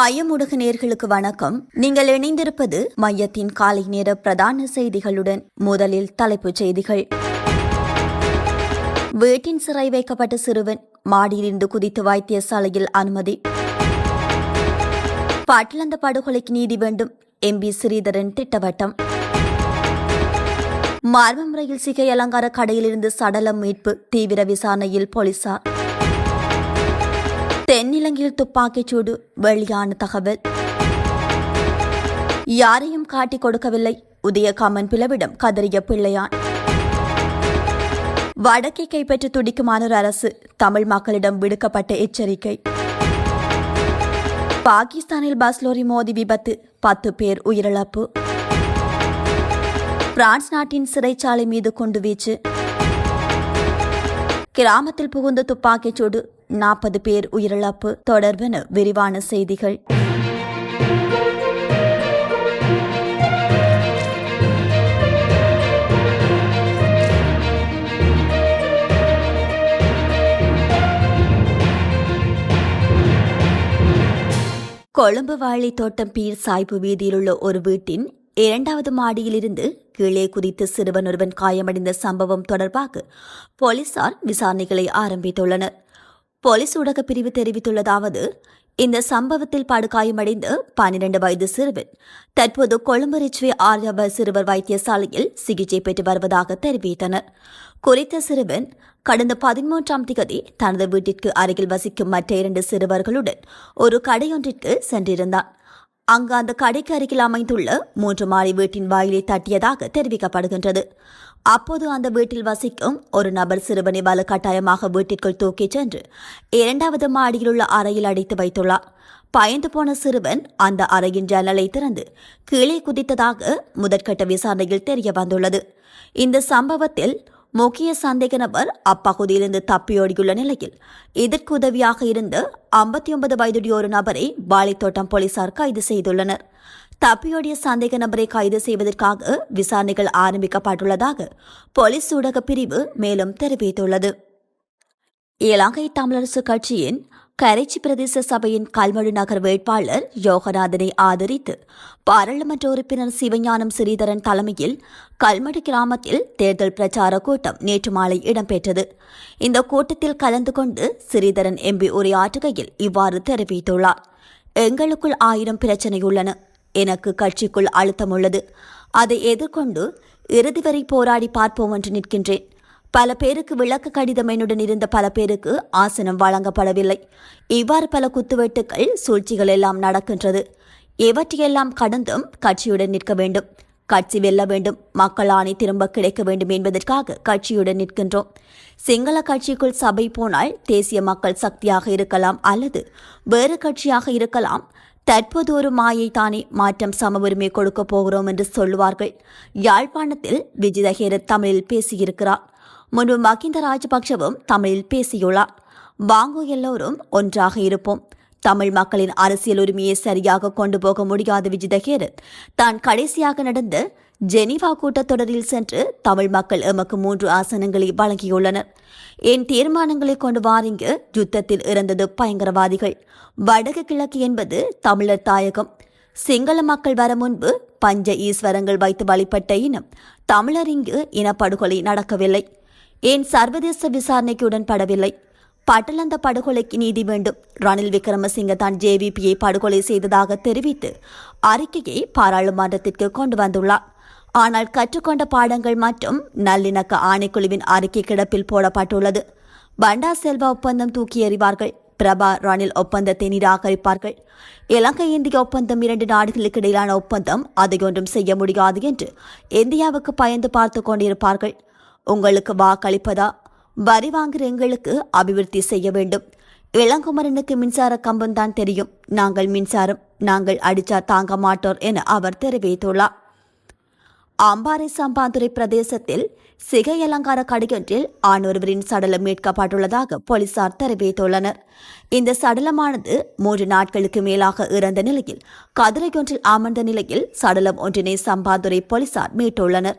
மையமுடுகு நேர்களுக்கு வணக்கம். நீங்கள் இணைந்திருப்பது மையத்தின் காலை நேர பிரதான செய்திகளுடன் முதலில் தலைப்புச் செய்திகள். வீட்டின் சிறை வைக்கப்பட்ட சிறுவன் மாடியிலிருந்து குதித்து வைத்தியசாலையில் அனுமதி. பாட்டிலந்த படுகொலைக்கு நீதி வேண்டும். எம்பி ஸ்ரீதரன் திட்டவட்டம். மார்ப முறையில் சிகை அலங்கார கடையிலிருந்து சடலம் மீட்பு. தீவிர விசாரணையில் போலீசார். தென்னிலங்கையில் துப்பாக்கிச் சூடு வெளியான தகவல். யாரையும் காட்டிக் கொடுக்கவில்லை. உதயகாமன் பிளவிடம் கதறிய பிள்ளையான். வடக்கை கைப்பற்ற துடிக்குமானொரு அரசு தமிழ் மக்களிடம் விடுக்கப்பட்ட எச்சரிக்கை. பாகிஸ்தானில் பஸ் லோரி மோதி விபத்து பத்து பேர் உயிரிழப்பு. பிரான்ஸ் நாட்டின் சிறைச்சாலை மீது குண்டு வீச்சு. கிராமத்தில் புகுந்த துப்பாக்கிச் சூடு நாற்பது பேர் உயிரிழப்பு தொடர்பென விரிவான செய்திகள். கொழும்பு வாழைத்தோட்டம் பீர் சாய்ப்பு வீதியிலுள்ள ஒரு வீட்டின் இரண்டாவது மாடியிலிருந்து கீழே குதித்து சிறுவன் ஒருவன் காயமடைந்த சம்பவம் தொடர்பாக போலீசார் விசாரணைகளை ஆரம்பித்துள்ளனர். போலீஸ் ஊடகப் பிரிவு தெரிவித்துள்ளதாவது இந்த சம்பவத்தில் படுகாயமடைந்த பனிரெண்டு வயது சிறுவன் தற்போது கொழும்பு ரிச்வே ஆர்யவ சிறுவர் வைத்தியசாலையில் சிகிச்சை பெற்று வருவதாக தெரிவித்தனர். குறித்த சிறுவன் கடந்த பதிமூன்றாம் திகதி தனது வீட்டிற்கு அருகில் வசிக்கும் மற்ற இரண்டு சிறுவர்களுடன் ஒரு கடையொன்றிற்கு சென்றிருந்தான். அங்கு அந்த கடைக்கு அருகில் அமைந்துள்ள மூன்று மாடி வீட்டின் வாயிலை தட்டியதாக தெரிவிக்கப்படுகின்றது. அப்போது அந்த வீட்டில் வசிக்கும் ஒரு நபர் சிறுவனை வலுக்கட்டாயமாக வீட்டிற்குள் தூக்கிச் சென்று இரண்டாவது மாடியிலுள்ள அறையில் அடைத்து வைத்துள்ளார். பயந்து போன சிறுவன் அந்த அறையின் ஜன்னலை திறந்து கீழே குதித்ததாக முதற்கட்ட விசாரணையில் தெரிய வந்துள்ளது இந்த சம்பவத்தில் முக்கிய சந்தேக நபர் அப்பகுதியிலிருந்து தப்பியோடியுள்ள நிலையில் இதற்கு உதவியாக இருந்த ஐம்பத்தி ஒன்பது வயதுடைய ஒரு நபரை வாழைத்தோட்டம் போலீசார் கைது செய்துள்ளனர். தப்பியோடிய சந்தேக நபரை கைது செய்வதற்காக விசாரணைகள் ஆரம்பிக்கப்பட்டுள்ளதாக போலீஸ் ஊடக பிரிவு மேலும் தெரிவித்துள்ளது. இலங்கை தமிழரசு கட்சியின் கரைச்சி பிரதேச சபையின் கல்மடு நகர் வேட்பாளர் யோகநாதனை ஆதரித்து பாராளுமன்ற உறுப்பினர் சிவஞானம் ஸ்ரீதரன் தலைமையில் கல்மடு கிராமத்தில் தேர்தல் பிரச்சார கூட்டம் நேற்று மாலை இடம்பெற்றது. இந்த கூட்டத்தில் கலந்து கொண்டு ஸ்ரீதரன் எம்பி உரையாற்றுகையில் இவ்வாறு தெரிவித்துள்ளார். எங்களுக்குள் ஆயிரம் பிரச்சனை உள்ளன. எனக்கு கட்சிக்குள் அழுத்தம் உள்ளது. அதை எதிர்கொண்டு இறுதி வரை போராடி பார்ப்போம் என்று நிற்கின்றேன். பல பேருக்கு விளக்க கடிதம் என்னுடன் இருந்த பல பேருக்கு ஆசனம் வழங்கப்படவில்லை. இவ்வாறு பல குத்துவெட்டுக்கள் சூழ்ச்சிகள் எல்லாம் நடக்கின்றது. எவற்றையெல்லாம் கடந்தும் கட்சியுடன் நிற்க வேண்டும். கட்சி வெல்ல வேண்டும். மக்கள் ஆணை திரும்ப கிடைக்க வேண்டும் என்பதற்காக கட்சியுடன் நிற்கின்றோம். சிங்கள கட்சிக்குள் சபை போனால் தேசிய மக்கள் சக்தியாக இருக்கலாம் அல்லது வேறு கட்சியாக இருக்கலாம். தற்போது ஒரு மாயை தானே மாற்றம் சம உரிமை கொடுக்க போகிறோம் என்று சொல்லுவார்கள். யாழ்ப்பாணத்தில் விஜிதஹேரத் தமிழில் பேசியிருக்கிறார். முன்பு மகிந்த ராஜபக்சவும் தமிழில் பேசியுள்ளார். வாங்கோ எல்லோரும் ஒன்றாக இருப்போம். தமிழ் மக்களின் அரசியல் உரிமையை சரியாக கொண்டு போக முடியாத விஜிதகேரு தான் கடைசியாக நடந்த ஜெனீவா கூட்டத்தொடரில் சென்று தமிழ் மக்கள் எமக்கு மூன்று ஆசனங்களை வழங்கியுள்ளனர். என் தீர்மானங்களை கொண்டு வாரிங்கு யுத்தத்தில் இறந்தது பயங்கரவாதிகள். வடக்கு கிழக்கு என்பது தமிழர் தாயகம். சிங்கள மக்கள் வர முன்பு பஞ்ச ஈஸ்வரங்கள் வைத்து வழிபட்ட இனம் தமிழர் இங்கு இனப்படுகொலை நடக்கவில்லை. ஏன் சர்வதேச விசாரணைக்கு உடன்படவில்லை? பட்டலந்த படுகொலைக்கு நீதி வேண்டும். ரணில் விக்ரமசிங்க தான் ஜேவிபியை படுகொலை செய்ததாக தெரிவித்து அறிக்கையை பாராளுமன்றத்திற்கு கொண்டு வந்துள்ளார். ஆனால் கற்றுக்கொண்ட பாடங்கள் மற்றும் நல்லிணக்க ஆணைக்குழுவின் அறிக்கை கிடப்பில் போடப்பட்டுள்ளது. பண்டா செல்வா ஒப்பந்தம் தூக்கி எறிவார்கள். பிரபா ரணில் ஒப்பந்தத்தை நிராகரிப்பார்கள். இலங்கை இந்திய ஒப்பந்தம் இரண்டு நாடுகளுக்கு இடையிலான ஒப்பந்தம் அதை ஒன்றும் செய்ய முடியாது என்று இந்தியாவுக்கு பயந்து பார்த்து கொண்டிருப்பார்கள். உங்களுக்கு வாக்களிப்பதா? வரி வாங்குற எங்களுக்கு அபிவிருத்தி செய்ய வேண்டும். இளங்குமரனுக்கு மின்சார கம்பம் தான் தெரியும். நாங்கள் மின்சாரம் நாங்கள் அடிச்சா தாங்க மாட்டோர் என அவர் தெரிவித்துள்ளார். அம்பாறை சம்பாந்துறை பிரதேசத்தில் சிகை அலங்கார கடையொன்றில் ஆணொருவரின் சடலம் மீட்கப்பட்டுள்ளதாக போலீசார் தெரிவித்துள்ளனர். இந்த சடலமானது மூன்று நாட்களுக்கு மேலாக இறந்த நிலையில் கதிரையொன்றில் அமர்ந்த நிலையில் சடலம் ஒன்றினை சம்பாந்துறை போலீசார் மீட்டுள்ளனர்.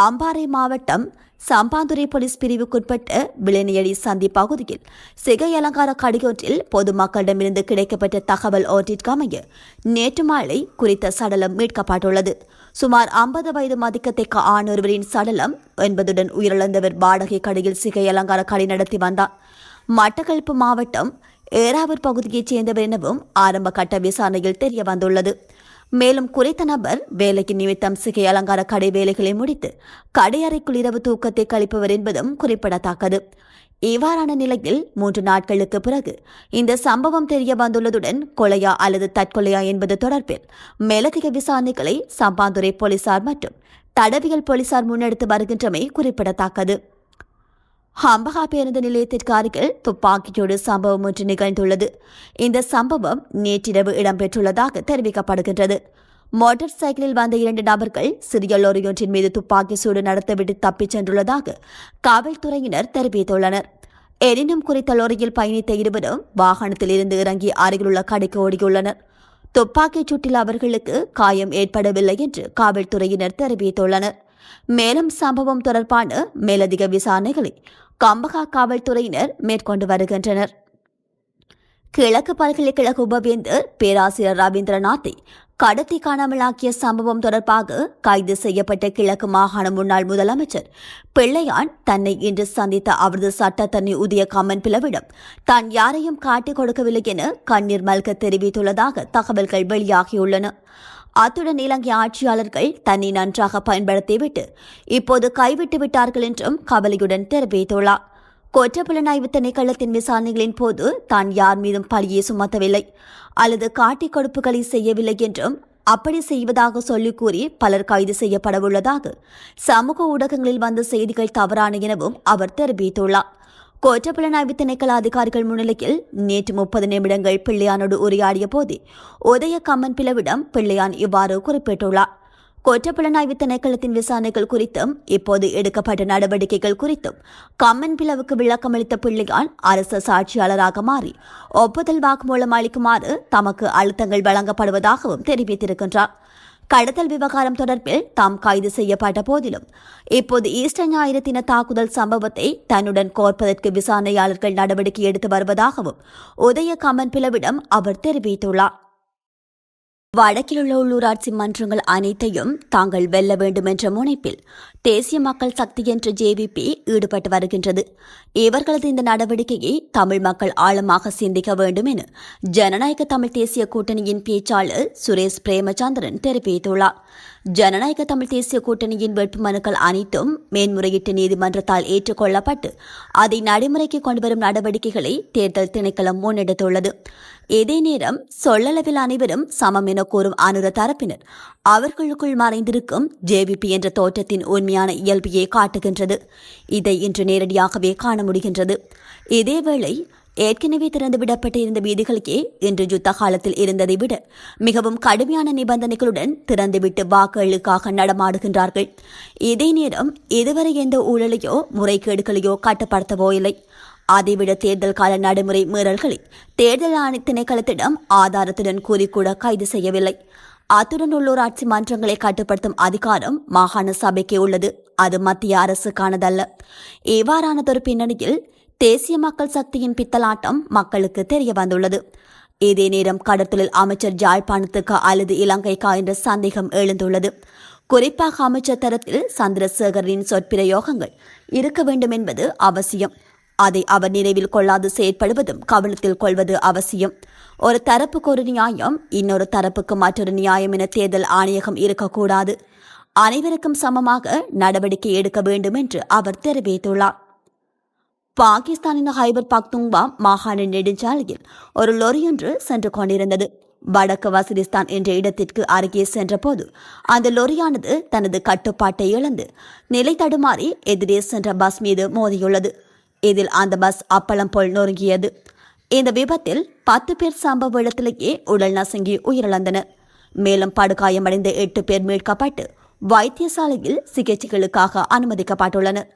அம்பாறை மாவட்டம் சம்பாந்துறை போலீஸ் பிரிவுக்குட்பட்ட விளைநியடி சந்தி பகுதியில் சிகை அலங்கார கடையொன்றில் பொதுமக்களிடமிருந்து கிடைக்கப்பட்ட தகவல் ஒன்றிற்கமைய நேற்று மாலை குறித்த சடலம் மீட்கப்பட்டுள்ளது. சுமார் ஐம்பது வயது மதிக்கத்தக்க ஆண் ஒருவரின் சடலம் என்பதுடன் உயிரிழந்தவர் வாடகை கடையில் சிகை அலங்கார கடை நடத்தி வந்தார். மட்டக்களப்பு மாவட்டம் ஏராவூர் பகுதியைச் சேர்ந்தவர் எனவும் ஆரம்ப கட்ட விசாரணையில் தெரிய வந்துள்ளது மேலும் குறித்த நபர் வேலைக்கு நிமித்தம் சிகை அலங்கார கடை வேலைகளை முடித்து கடையறைக்குள் இரவு தூக்கத்தை கழிப்பவர் என்பதும் குறிப்பிடத்தக்கது. இவ்வாறான நிலையில் மூன்று நாட்களுக்கு பிறகு இந்த சம்பவம் தெரிய வந்துள்ளதுடன் கொலையா அல்லது தற்கொலையா என்பது தொடர்பில் மேலதிக விசாரணைகளை சம்பாந்துறை போலீசார் மற்றும் தடவியல் போலீசார் முன்னெடுத்து வருகின்றமை குறிப்பிடத்தக்கது. ஹம்பகா பேருந்து நிலையத்திற்கு அருகில் துப்பாக்கியோடு சம்பவம் ஒன்று நிகழ்ந்துள்ளது. இந்த சம்பவம் நேற்றிரவு இடம்பெற்றுள்ளதாக தெரிவிக்கப்படுகின்றது. மோட்டார் சைக்கிளில் வந்த இரண்டு நபர்கள் சிறிய லோரியொன்றின் மீது துப்பாக்கி சூடு நடத்திவிட்டு தப்பிச் சென்றுள்ளதாக காவல்துறையினர் தெரிவித்துள்ளனர். எனினும் குறித்த லோரியில் பயணித்த இருவரும் வாகனத்தில் இருந்து இறங்கி அருகிலுள்ள கடைக்கு ஓடியுள்ளனர். துப்பாக்கிச் சூட்டில் அவர்களுக்கு காயம் ஏற்படவில்லை என்று காவல்துறையினர் தெரிவித்துள்ளனர். மேலும் சம்பவம் தொடர்பான மேலதிக விசாரணைகளை கம்பகா காவல்துறையினர் மேற்கொண்டு வருகின்றனர். கிழக்கு பல்கலைக்கழக உபவேந்தர் பேராசிரியர் ரவீந்திரநாத்தை கடத்தி காணாமலாக்கிய சம்பவம் தொடர்பாக கைது செய்யப்பட்ட கிழக்கு மாகாண முன்னாள் முதலமைச்சர் பிள்ளையான் தன்னை இன்று சந்தித்த அவரது சட்டத்தண்ணி உதய கம்மன் பிளவிடம் தான் யாரையும் காட்டிக் கொடுக்கவில்லை என கண்ணீர் மல்க தெரிவித்துள்ளதாக தகவல்கள் வெளியாகியுள்ளன. அத்துடன் இலங்கை ஆட்சியாளர்கள் தன்னை நன்றாக பயன்படுத்திவிட்டு இப்போது கைவிட்டு விட்டார்கள் என்றும் கவலையுடன் தெரிவித்துள்ளார். குற்றப்புலனாய்வு திணைக்களத்தின் விசாரணைகளின் போது தான் யார் மீதும் பழியை சுமத்தவில்லை. அல்லது காட்டிக் கொடுப்புகளை செய்யவில்லை என்றும் அப்படி செய்வதாக சொல்லிக் கூறி பலர் கைது செய்யப்படவுள்ளதாக சமூக ஊடகங்களில் வந்த செய்திகள் தவறான எனவும் அவர் தெரிவித்துள்ளார். குற்றப்புலனாய்வு திணைக்கள அதிகாரிகள் முன்னிலையில் நேற்று முப்பது நிமிடங்கள் பிள்ளையானோடு உரையாடிய போது உதய கம்மன் பிளவிடம் பிள்ளையான் இவ்வாறு குறிப்பிட்டுள்ளார். குற்றப்புலனாய்வு திணைக்களத்தின் விசாரணைகள் குறித்தும் இப்போது எடுக்கப்பட்ட நடவடிக்கைகள் குறித்தும் கம்மன் பிளவுக்கு விளக்கமளித்த பிள்ளையான் அரசு சாட்சியாளராக மாறி ஒப்புதல் வாக்குமூலம் அளிக்குமாறு தமக்கு அழுத்தங்கள் வழங்கப்படுவதாகவும் தெரிவித்திருக்கின்றார். கடத்தல் விவகாரம் தொடர்பில் தாம் கைது செய்யப்பட்ட போதிலும் இப்போது ஈஸ்டர் ஞாயிறு தின தாக்குதல் சம்பவத்தை தன்னுடன் கோர்ப்பதற்கு விசாரணையாளர்கள் நடவடிக்கை எடுத்து வருவதாகவும் உதய கமன் பிளவிடம் அவர் தெரிவித்துள்ளார். வடக்கிலுள்ள உள்ளூராட்சி மன்றங்கள் அனைத்தையும் தாங்கள் வெல்ல வேண்டும் என்ற முனைப்பில் தேசிய மக்கள் சக்தி என்ற ஜேவிபி ஈடுபட்டு வருகின்றது. இவர்களது இந்த நடவடிக்கையை தமிழ் மக்கள் ஆழமாக சிந்திக்க வேண்டும் என ஜனநாயக தமிழ் தேசிய கூட்டணியின் பேச்சாளர் சுரேஷ் பிரேமச்சந்திரன் தெரிவித்துள்ளார். ஜனநாயக தமிழ் தேசிய கூட்டணியின் வேட்புமனுக்கள் அனைத்தும் மேன்முறையீட்டு நீதிமன்றத்தால் ஏற்றுக்கொள்ளப்பட்டு அதை நடைமுறைக்கு கொண்டுவரும் நடவடிக்கைகளை தேர்தல் திணைக்களம் முன்னெடுத்துள்ளது. இதே நேரம் சொல்லளவில் அனைவரும் சமம் என கூறும் அனுர தரப்பினர் அவர்களுக்குள் மறைந்திருக்கும் ஜேவிபி என்ற தோற்றத்தின் உண்மையான இயல்பையே காட்டுகின்றது. இதை இன்று நேரடியாகவே காண முடிகின்றது. இதேவேளை ஏற்கனவே திறந்துவிடப்பட்டிருந்த வீதிகளுக்கே இன்று யுத்த காலத்தில் இருந்ததை விட மிகவும் கடுமையான நிபந்தனைகளுடன் திறந்துவிட்டு வாக்குகளுக்காக நடமாடுகின்றார்கள். இதே நேரம் இதுவரை எந்த ஊழலையோ முறைகேடுகளையோ கட்டுப்படுத்தவோ இல்லை. அதைவிட தேர்தல் கால நடைமுறை மீறல்களை தேர்தல் ஆணை திணைக்களத்திடம் ஆதாரத்துடன் கூறிக்கூட கைது செய்யவில்லை. அத்துடன் உள்ளூராட்சி மன்றங்களை கட்டுப்படுத்தும் அதிகாரம் மாகாண சபைக்கே உள்ளது. அது மத்திய அரசுக்கானதல்ல. இவ்வாறானதொரு பின்னணியில் தேசிய மக்கள் சக்தியின் பித்தலாட்டம் மக்களுக்கு தெரிய வந்துள்ளது. இதே நேரம் கடற்தொழில் அமைச்சர் ஜாழ்ப்பாணத்துக்கு அல்லது இலங்கைக்கா என்ற சந்தேகம் எழுந்துள்ளது. குறிப்பாக அமைச்சர் தரத்தில் சந்திரசேகரின் சொற்பிரயோகங்கள் இருக்க வேண்டும் என்பது அவசியம். அதை அவர் நினைவில் கொள்ளாது செயற்படுவதும் கவனத்தில் கொள்வது அவசியம். ஒரு தரப்புக்கு ஒரு நியாயம் இன்னொரு தரப்புக்கு மற்றொரு நியாயம் என தேர்தல் ஆணையகம் இருக்கக்கூடாது. அனைவருக்கும் சமமாக நடவடிக்கை எடுக்க வேண்டும் என்று அவர் தெரிவித்துள்ளார். பாகிஸ்தானின் ஹைபர் பக்துங்பா மாகாண நெடுஞ்சாலையில் ஒரு லொரியொன்று சென்று கொண்டிருந்தது. வடக்கு வசிரிஸ்தான் என்ற இடத்திற்கு அருகே சென்றபோது அந்த லொரியானது தனது கட்டுப்பாட்டை இழந்து நிலை தடுமாறி எதிரே சென்ற பஸ் மீது மோதியுள்ளது. இதில் அந்த பஸ் அப்பளம் போல் நொறுங்கியது. இந்த விபத்தில் பத்து பேர் சம்பவ இடத்திலேயே உடல் நசுங்கி உயிரிழந்தனர் மேலும் படுகாயமடைந்த எட்டு பேர் மீட்கப்பட்டு வைத்தியசாலையில் சிகிச்சைகளுக்காக அனுமதிக்கப்பட்டுள்ளனர்.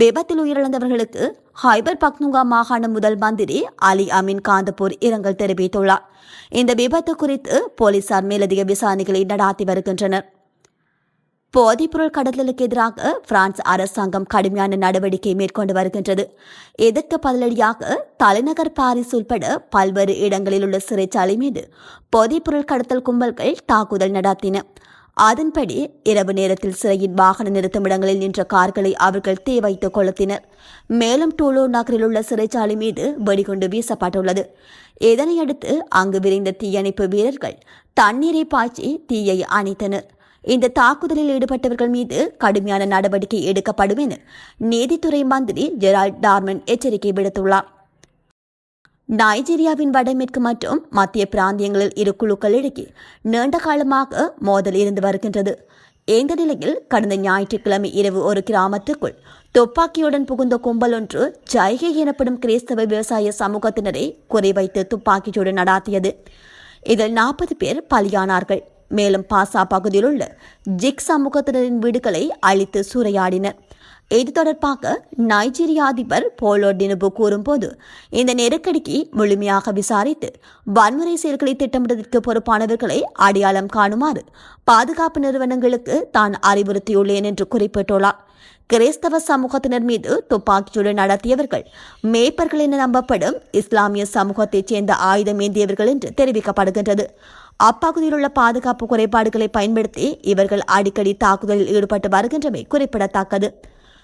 விபத்தில் உயிரிழந்தவர்களுக்கு ஹைபர் பக்னுங்கா மாகாண முதல் மந்திரி அலி அமீன் காந்தபூர் இரங்கல் தெரிவித்துள்ளார். இந்த விபத்து குறித்து போலீசார் மேலதிக விசாரணைகளை நடாத்தி வருகின்றனர். போதைப்பொருள் கடத்தலுக்கு எதிராக பிரான்ஸ் அரசாங்கம் கடுமையான நடவடிக்கை மேற்கொண்டு வருகின்றது. இதற்கு பதிலடியாக தலைநகர் பாரிஸ் உள்பட பல்வேறு இடங்களில் உள்ள சிறைச்சாலை மீது போதைப்பொருள் கடத்தல் கும்பல்கள் தாக்குதல் நடத்தின. அதன்படி இரவு நேரத்தில் சிறையின் வாகன நிறுத்தமிடங்களில் நின்ற கார்களை அவர்கள் தீ வைத்து கொளுத்தினர். மேலும் டூலோ நகரில் உள்ள சிறைச்சாலை மீது வெடிகுண்டு வீசப்பட்டுள்ளது. இதனையடுத்து அங்கு விரைந்த தீயணைப்பு வீரர்கள் தண்ணீரை பாய்ச்சி தீயை அணைத்தனர். இந்த தாக்குதலில் ஈடுபட்டவர்கள் மீது கடுமையான நடவடிக்கை எடுக்கப்படும் என நீதித்துறை மந்திரி ஜெரால்ட் டார்மன் எச்சரிக்கை விடுத்துள்ளார். நைஜீரியாவின் வடமேற்கு மற்றும் மத்திய பிராந்தியங்களில் இரு குழுக்கள் இடையே நீண்ட காலமாக மோதல் இருந்து வருகின்றது. இந்த நிலையில் கடந்த ஞாயிற்றுக்கிழமை இரவு ஒரு கிராமத்துக்குள் துப்பாக்கியுடன் புகுந்த கும்பல் ஒன்று ஜைகை எனப்படும் கிறிஸ்தவ விவசாய சமூகத்தினரை குறிவைத்து துப்பாக்கிச்சூடு நடாத்தியது. இதில் நாற்பது பேர் பலியானார்கள். மேலும் பாசா பகுதியில் உள்ள ஜிக் சமூகத்தினரின் வீடுகளை அழித்து சூறையாடினர். இது தொடர்பாக நைஜீரிய அதிபர் போலோ டினுபு கூறும்போது இந்த நெருக்கடிக்கு முழுமையாக விசாரித்து வன்முறை செயல்களை திட்டமிட்டதற்கு பொறுப்பானவர்களை அடையாளம் காணுமாறு பாதுகாப்பு நிறுவனங்களுக்கு தான் அறிவுறுத்தியுள்ளேன் என்று குறிப்பிட்டுள்ளார். கிறிஸ்தவ சமூகத்தினர் மீது துப்பாக்கிச்சூடு நடத்தியவர்கள் மேய்ப்பர்கள் என நம்பப்படும் இஸ்லாமிய சமூகத்தைச் சேர்ந்த ஆயுதம் ஏந்தியவர்கள் என்று தெரிவிக்கப்படுகின்றது. அப்பகுதியில் உள்ள பாதுகாப்பு குறைபாடுகளை பயன்படுத்தி இவர்கள் அடிக்கடி தாக்குதலில் ஈடுபட்டு வருகின்றமை குறிப்பிடத்தக்கது.